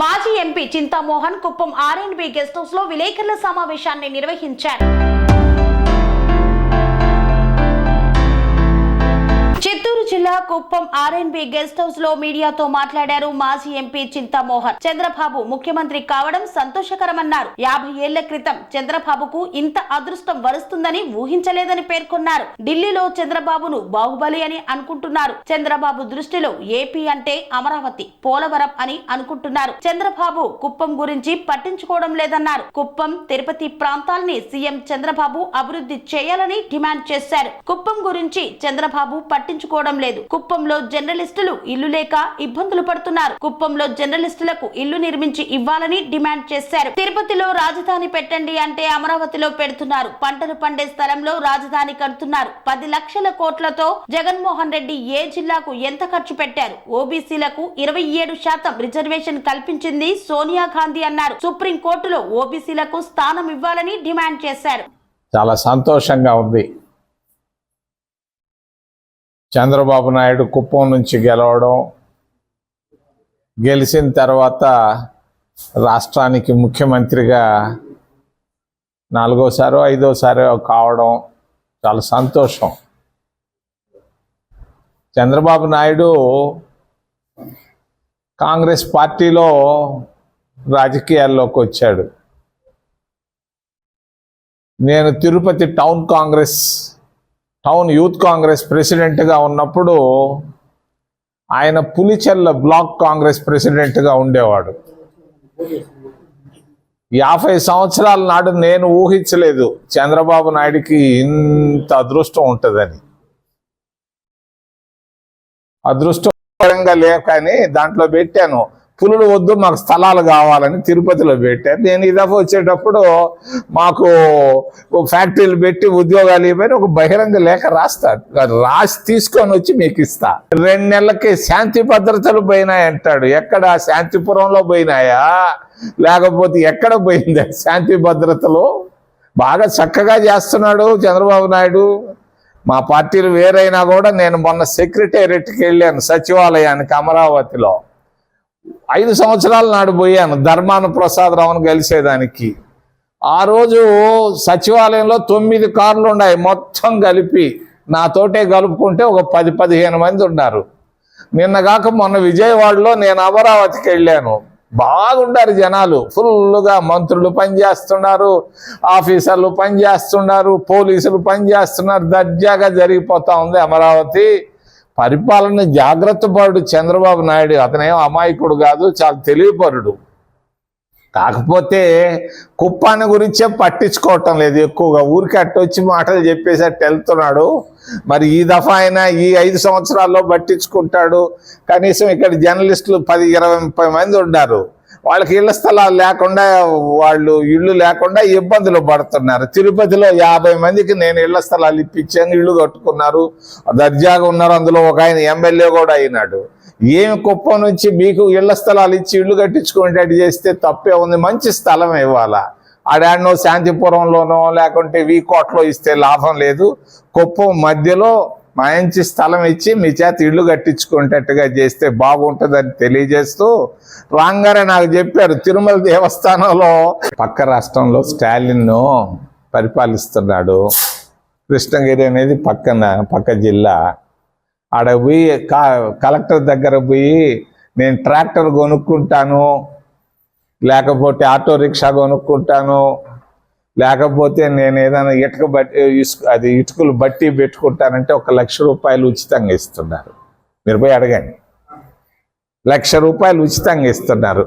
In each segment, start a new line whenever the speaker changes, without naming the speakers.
మాజీ ఎంపీ చింతామోహన్ కుప్పం ఆర్ఎండ్బి గెస్ట్ హౌస్లో విలేకరుల సమావేశాన్ని నిర్వహించారు. జిల్లా కుప్పం ఆర్ఎన్బి గెస్ట్ హౌస్లో మీడియాతో మాట్లాడారు మాజీ ఎంపీ చింతామోహన్. చంద్రబాబు ముఖ్యమంత్రి కావడం సంతోషకరమన్నారు. యాభై ఏళ్ళ క్రితం చంద్రబాబుకు ఇంత అదృష్టం వరుస్తుందని ఊహించలేదని పేర్కొన్నారు. ఢిల్లీలో చంద్రబాబును బాహుబలి అని అనుకుంటున్నారు. చంద్రబాబు దృష్టిలో ఏపీ అంటే అమరావతి పోలవరం అని అనుకుంటున్నారు. చంద్రబాబు కుప్పం గురించి పట్టించుకోవడం లేదన్నారు. కుప్పం తిరుపతి ప్రాంతాల్ని సీఎం చంద్రబాబు అభివృద్ధి చేయాలని డిమాండ్ చేశారు. కుప్పం గురించి చంద్రబాబు పట్టించుకోవడం లేదు. కుప్పంలో జర్నలిస్టులు ఇల్లు లేక ఇబ్బందులు పడుతున్నారు. కుప్పంలో జర్నలిస్టులకు ఇల్లు నిర్మించి ఇవ్వాలని డిమాండ్ చేశారు. తిరుపతిలో రాజధాని పెట్టండి అంటే అమరావతిలో పెడుతున్నారు. పంటలు పండే స్థలంలో రాజధాని కడుతున్నారు. పది లక్షల కోట్లతో జగన్మోహన్ రెడ్డి ఏ జిల్లాకు ఎంత ఖర్చు పెట్టారు? ఓబీసీలకు ఇరవై ఏడు శాతం రిజర్వేషన్ కల్పించింది సోనియా గాంధీ అన్నారు. సుప్రీం కోర్టులో ఓబీసీలకు స్థానం ఇవ్వాలని డిమాండ్ చేశారు.
చాలా సంతోషంగా ఉంది. చంద్రబాబు నాయుడు కుప్పం నుంచి గెలవడం గెలిచిన తర్వాత రాష్ట్రానికి ముఖ్యమంత్రిగా నాలుగోసారో ఐదోసారో కావడం చాలా సంతోషం. చంద్రబాబు నాయుడు కాంగ్రెస్ పార్టీలో రాజకీయాల్లోకి వచ్చాడు. నేను Tirupati town Congress town youth Congress ప్రెసిడెంట్గా ఉన్నప్పుడు ఆయన పులిచెల్ల బ్లాక్ కాంగ్రెస్ ప్రెసిడెంట్గా ఉండేవాడు. యాభై సంవత్సరాల నాడు నేను ఊహించలేదు చంద్రబాబు నాయుడికి ఇంత అదృష్టం ఉంటుందని. అదృష్టంగా లేకని దాంట్లో పెట్టాను. పులులు వద్దు మాకు స్థలాలు కావాలని తిరుపతిలో పెట్టాను నేను ఈ వచ్చేటప్పుడు మాకు ఫ్యాక్టరీలు పెట్టి ఉద్యోగాలు ఇవ్వని ఒక బహిరంగ లేఖ రాస్తాను రాసి తీసుకొని వచ్చి మీకు ఇస్తా. రెండు నెలలకి శాంతి భద్రతలు పోయినాయి అంటాడు. ఎక్కడ? శాంతిపురంలో పోయినాయా? లేకపోతే ఎక్కడ పోయింది? శాంతి భద్రతలు? బాగా చక్కగా చేస్తున్నాడు చంద్రబాబు నాయుడు. మా పార్టీలు వేరైనా కూడా నేను మొన్న సెక్రటేరియట్కి వెళ్ళాను సచివాలయానికి అమరావతిలో. ఐదు సంవత్సరాల నాడు పోయాను. ధర్మాన ప్రసాదరావును కలిసేదానికి. ఆ రోజు సచివాలయంలో తొమ్మిది కార్లు ఉన్నాయి. మొత్తం కలిపి నాతోటే కలుపుకుంటే ఒక పది పదిహేను మంది ఉన్నారు. నిన్నగాక మొన్న విజయవాడలో నేను అమరావతికి వెళ్ళాను. బాగుండారు జనాలు. ఫుల్గా మంత్రులు పనిచేస్తున్నారు ఆఫీసర్లు పనిచేస్తున్నారు పోలీసులు పనిచేస్తున్నారు. దర్జాగా జరిగిపోతా ఉంది అమరావతి. పరిపాలన జాగ్రత్త పరుడు చంద్రబాబు నాయుడు. అతనేం అమాయకుడు కాదు చాలా తెలివిపరుడు. కాకపోతే కుప్పాన్ని గురించే పట్టించుకోవటం లేదు ఎక్కువగా. ఊరికి అట్టొచ్చి మాటలు చెప్పేసట్టు వెళ్తున్నాడు. మరి ఈ దఫా అయినా ఈ ఐదు సంవత్సరాల్లో పట్టించుకుంటాడు. కనీసం ఇక్కడ జర్నలిస్టులు పది ఇరవై ముప్పై మంది ఉన్నారు. వాళ్ళకి ఇళ్ళ స్థలాలు లేకుండా వాళ్ళు ఇళ్ళు లేకుండా ఇబ్బందులు పడుతున్నారు. తిరుపతిలో యాభై మందికి నేను ఇళ్ళ స్థలాలు ఇప్పించాను ఇళ్ళు కట్టుకున్నారు. దర్జాగా ఉన్నారు అందులో ఒక ఆయన ఎమ్మెల్యే కూడా అయినాడు. ఏమి కుప్పం నుంచి మీకు ఇళ్ళ స్థలాలు ఇచ్చి ఇళ్ళు కట్టించుకునేటట్టు చేస్తే తప్పే ఉంది మంచి స్థలం ఇవ్వాలా? ఆడాడనో శాంతిపురంలోనో లేకుంటే వీకోట్లో ఇస్తే లాభం లేదు. కుప్పం మధ్యలో మంచి స్థలం ఇచ్చి మీ చేత ఇల్లు కట్టించుకునేటట్టుగా చేస్తే బాగుంటుందని తెలియజేస్తూ రాంగారే నాకు చెప్పారు తిరుమల దేవస్థానంలో పక్క రాష్ట్రంలో స్టాలిన్ పరిపాలిస్తున్నాడు. కృష్ణగిరి అనేది పక్కన పక్క జిల్లా. ఆడ పోయి కలెక్టర్ దగ్గర పోయి నేను ట్రాక్టర్ కొనుక్కుంటాను లేకపోతే ఆటో రిక్షా కొనుక్కుంటాను లేకపోతే నేను ఏదైనా ఇటుక బట్టి ఇసుక అది ఇటుకలు బట్టి పెట్టుకుంటానంటే ఒక లక్ష రూపాయలు ఉచితంగా ఇస్తున్నారు. మీరు పోయి అడగండి. లక్ష రూపాయలు ఉచితంగా ఇస్తున్నారు.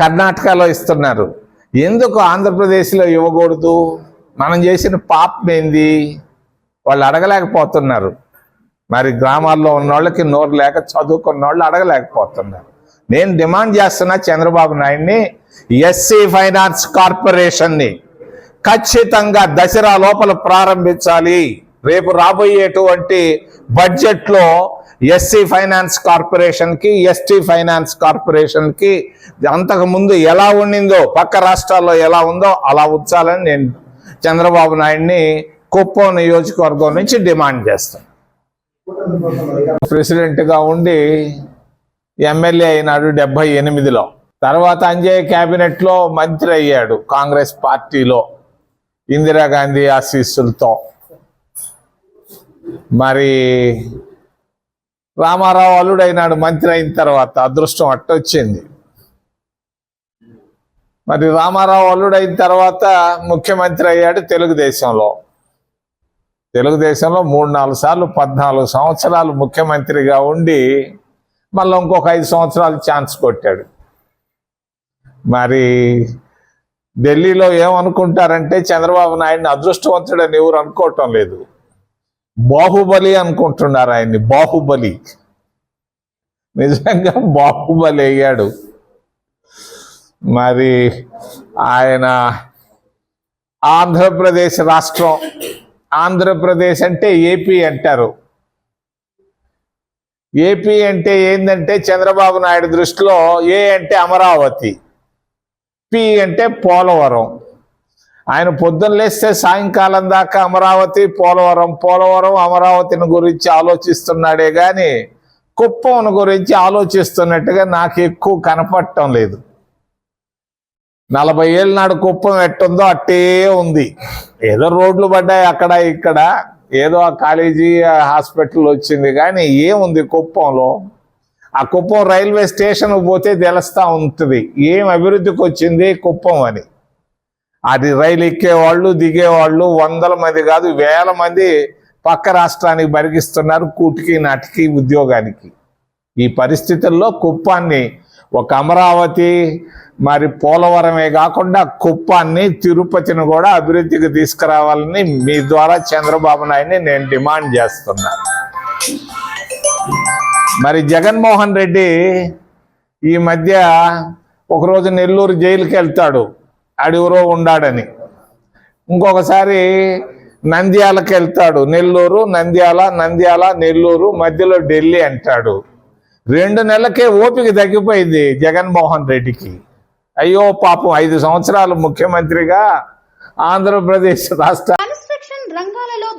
కర్ణాటకలో ఇస్తున్నారు. ఎందుకు ఆంధ్రప్రదేశ్లో ఇవ్వకూడదు? మనం చేసిన పాపం ఏంది? వాళ్ళు అడగలేకపోతున్నారు. మరి గ్రామాల్లో ఉన్న వాళ్ళకి నోరు లేక చదువుకున్న వాళ్ళు అడగలేకపోతున్నారు. నేను డిమాండ్ చేస్తున్నా చంద్రబాబు నాయుడిని ఎస్సీ ఫైనాన్స్ కార్పొరేషన్ని ఖచ్చితంగా దసరా లోపల ప్రారంభించాలి. రేపు రాబోయేటువంటి బడ్జెట్లో ఎస్సీ ఫైనాన్స్ కార్పొరేషన్కి ఎస్టీ ఫైనాన్స్ కార్పొరేషన్కి అంతకుముందు ఎలా ఉండిందో పక్క రాష్ట్రాల్లో ఎలా ఉందో అలా ఉంచాలని నేను చంద్రబాబు నాయుడిని కుప్పం నియోజకవర్గం నుంచి డిమాండ్ చేస్తాను. ప్రెసిడెంట్గా ఉండి ఎమ్మెల్యే అయినాడు డెబ్బై ఎనిమిదిలో. తర్వాత అంజయ్ క్యాబినెట్లో మంత్రి అయ్యాడు కాంగ్రెస్ పార్టీలో. ఇందిరాగాంధీ ఆశీస్సులతో. మరి రామారావు అల్లుడైనాడు మంత్రి అయిన తర్వాత అదృష్టం అట్టొచ్చింది. మరి రామారావు అల్లుడైన తర్వాత ముఖ్యమంత్రి అయ్యాడు తెలుగుదేశంలో. తెలుగుదేశంలో మూడు నాలుగు సార్లు పద్నాలుగు సంవత్సరాలు ముఖ్యమంత్రిగా ఉండి మళ్ళీ ఇంకొక ఐదు సంవత్సరాలు ఛాన్స్ కొట్టాడు. మరి ఢిల్లీలో ఏమనుకుంటారంటే చంద్రబాబు నాయుడిని అదృష్టవంతుడని ఎవరు అనుకోవటం లేదు. బాహుబలి అనుకుంటున్నారు ఆయన్ని బాహుబలి. నిజంగా బాహుబలి అయ్యాడు. మరి ఆయన ఆంధ్రప్రదేశ్ రాష్ట్రం ఆంధ్రప్రదేశ్ అంటే ఏపీ అంటారు. ఏపీ అంటే ఏంటంటే చంద్రబాబు నాయుడు దృష్టిలో ఏ అంటే అమరావతి. పి అంటే పోలవరం. ఆయన పొద్దున్న లేస్తే సాయంకాలం దాకా అమరావతి పోలవరం పోలవరం అమరావతిని గురించి ఆలోచిస్తున్నాడే కానీ కుప్పం గురించి ఆలోచిస్తున్నట్టుగా నాకు ఎక్కువ కనపడటం లేదు. నలభై ఏళ్ళ నాడు కుప్పం ఎట్టుందో అట్టే ఉంది. ఏదో రోడ్లు పడ్డాయి అక్కడ ఇక్కడ. ఏదో ఆ కాలేజీ హాస్పిటల్ వచ్చింది కానీ ఏముంది కుప్పంలో? ఆ కుప్పం రైల్వే స్టేషన్ పోతే తెలుస్తా ఉంటుంది. ఏం అభివృద్ధికి వచ్చింది కుప్పం అని. అది రైలు ఎక్కేవాళ్ళు దిగేవాళ్ళు వందల మంది కాదు వేల మంది పక్క రాష్ట్రానికి బరిగిస్తున్నారు కూటికి నాటికి ఉద్యోగానికి. ఈ పరిస్థితుల్లో కుప్పాన్ని ఒక అమరావతి మరి పోలవరమే కాకుండా కుప్పాన్ని తిరుపతిని కూడా అభివృద్ధికి తీసుకురావాలని మీ ద్వారా చంద్రబాబు నాయుడిని నేను డిమాండ్ చేస్తున్నాను మరి జగన్మోహన్ రెడ్డి ఈ మధ్య ఒకరోజు నెల్లూరు జైలుకి వెళ్తాడు. అడెవరో ఉండాడని. ఇంకొకసారి నంద్యాలకు వెళ్తాడు. నెల్లూరు నంద్యాల నంద్యాల నెల్లూరు మధ్యలో ఢిల్లీ అంటాడు. రెండు నెలలకే ఓపిక తగ్గిపోయింది జగన్మోహన్ రెడ్డికి. అయ్యో పాపం ఐదు సంవత్సరాలు ముఖ్యమంత్రిగా ఆంధ్రప్రదేశ్ రాష్ట్ర